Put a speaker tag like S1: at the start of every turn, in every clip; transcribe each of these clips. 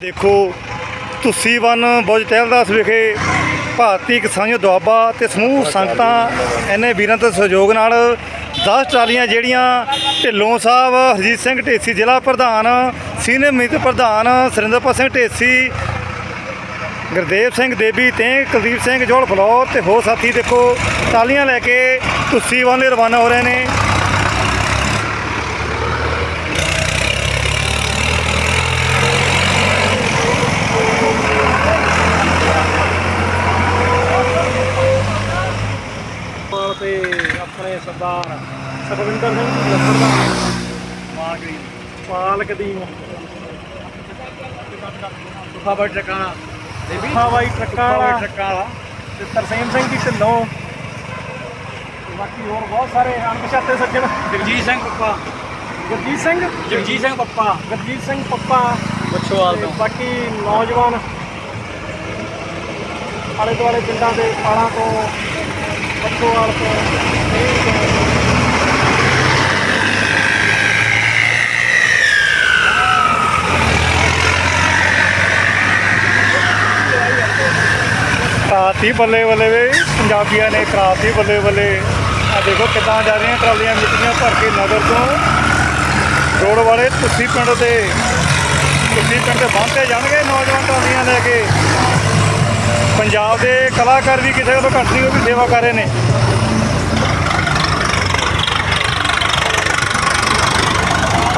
S1: ਦੇਖੋ ਤੁਸੀਂ ਵਨ ਬੁੱਝ ਟਹਿਲਦਾਸ ਵਿਖੇ ਭਾਰਤੀ ਕਿਸਾਨ ਦੁਆਬਾ ਤੇ ਸਮੂਹ ਸੰਗਤਾਂ ਇਹਨੇ ਵੀਰਾਂ ਦੇ ਸਹਿਯੋਗ ਨਾਲ 10 ਟਰਾਲੀਆਂ ਜਿਹੜੀਆਂ ਢਿੱਲੋਂ ਸਾਹਿਬ ਹਰਜੀਤ ਸਿੰਘ ਢੇਸੀ ਜ਼ਿਲ੍ਹਾ ਪ੍ਰਧਾਨ ਸੀਨੀਅਰ ਮੀਤ ਪ੍ਰਧਾਨ ਸੁਰਿੰਦਰਪਾਲ ਸਿੰਘ ਢੇਸੀ ਗੁਰਦੇਵ ਸਿੰਘ ਦੇਵੀ ਤੇ ਕੁਲਦੀਪ ਸਿੰਘ ਜੋਲ ਫਲੌਰ ਤੇ ਹੋਰ ਸਾਥੀ ਦੇਖੋ ਟਰਾਲੀਆਂ ਲੈ ਕੇ ਤੁਸੀਂ ਵਨ ਲਈ ਰਵਾਨਾ ਹੋ ਰਹੇ ਨੇ
S2: ਪਾਲ ਤੇ ਆਪਣੇ ਸਰਦਾਰ ਸੁਖਵਿੰਦਰ ਸਿੰਘ ਜੀ ਲੱਭੜਦਾਰ ਪਾਲਕ ਦੀ
S3: ਖਬਰ ਟਿਕਾਣਾ
S2: ਹਵਾਈ ਟਰੱਕਾਂ ਵਾਲਾ
S3: ਟਰੱਕਾਂ ਵਾਲਾ
S2: ਤੇ ਤਰਸੇਮ ਸਿੰਘ ਜੀ ਢਿੱਲੋਂ। ਬਾਕੀ ਹੋਰ ਬਹੁਤ ਸਾਰੇ ਅਣਪਛਾਤੇ ਸੱਜਣ।
S3: ਜਗਜੀਤ ਸਿੰਘ ਪੱਪਾ।
S2: ਗੁਰਜੀਤ ਸਿੰਘ?
S3: ਜਗਜੀਤ ਸਿੰਘ ਪੱਪਾ।
S2: ਗੁਰਜੀਤ ਸਿੰਘ ਪੱਪਾ।
S3: ਬੱਛੋਵਾਲ
S2: ਤੇ ਬਾਕੀ ਨੌਜਵਾਨ ਆਲੇ ਦੁਆਲੇ ਪਿੰਡਾਂ ਦੇ ਪਾਲਾਂ ਤੋਂ ਪੱਤੋਵਾਲ ਤੋਂ ਇਹ ਤੋਂ
S1: ਕਰਾਤੀ ਬੱਲੇ ਬੱਲੇ ਵੇ ਪੰਜਾਬੀਆਂ ਨੇ ਕਰਾਤੀ ਬੱਲੇ ਬੱਲੇ। ਆ ਦੇਖੋ ਕਿੱਦਾਂ ਜਾ ਰਹੀਆਂ ਟਰਾਲੀਆਂ ਮਿੱਟੀਆਂ ਭਰ ਕੇ ਨਗਰ ਤੋਂ। ਰੋਡ ਵਾਲੇ ਤੁਸੀਂ ਪਿੰਡ ਦੇ, ਤੁਸੀਂ ਪਿੰਡ ਦੇ ਬੰਨ੍ਹਤੇ ਜਾਣਗੇ ਨੌਜਵਾਨ ਟਰਾਲੀਆਂ ਲੈ ਕੇ। ਪੰਜਾਬ ਦੇ ਕਲਾਕਾਰ ਵੀ ਕਿਸੇ ਤੋਂ ਘੱਟ ਨਹੀਂ ਉਹ ਵੀ ਸੇਵਾ ਕਰ ਰਹੇ ਨੇ।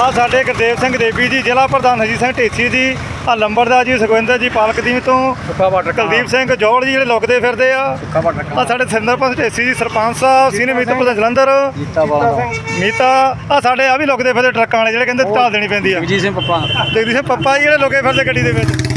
S1: ਆ ਸਾਡੇ ਗੁਰਦੇਵ ਸਿੰਘ ਦੇਵੀ ਜੀ ਜ਼ਿਲ੍ਹਾ ਪ੍ਰਧਾਨ ਹਰਜੀਤ ਸਿੰਘ ਢੇਸੀ ਜੀ ਆ ਲੰਬੜਦਾਰ ਜੀ ਸੁਖਵਿੰਦਰ ਜੀ ਪਾਲਕ ਦੀ ਤੋਂ
S3: ਸੁੱਖਾ ਵਾਟਰ
S1: ਕੁਲਦੀਪ ਸਿੰਘ ਜੋੜ ਜੀ ਜਿਹੜੇ ਲੁਕਦੇ ਫਿਰਦੇ ਆ।
S3: ਸੁੱਖਾ ਵਾਟਰ
S1: ਆ ਸਾਡੇ ਸਿੰਦਰਪਾਲ ਢੇਸੀ ਜੀ ਸਰਪੰਚ ਸਾਹਿਬ ਸੀਨੀਅਰ ਮੀਤ ਪ੍ਰਧਾਨ ਜਲੰਧਰ। ਮੀਤਾ ਆ ਸਾਡੇ ਆ ਵੀ ਲੁਕਦੇ ਫਿਰਦੇ ਟਰੱਕਾਂ ਵਾਲੇ ਜਿਹੜੇ ਕਹਿੰਦੇ ਢਾਲ ਦੇਣੀ ਪੈਂਦੀ ਆ।
S3: ਜਗਜੀਤ ਸਿੰਘ ਪੱਪਾ।
S1: ਜਗਦੀਪ ਸਿੰਘ ਪੱਪਾ ਜੀ ਜਿਹੜੇ ਲੁਕੇ ਫਿਰਦੇ ਗੱਡੀ ਦੇ ਵਿੱਚ।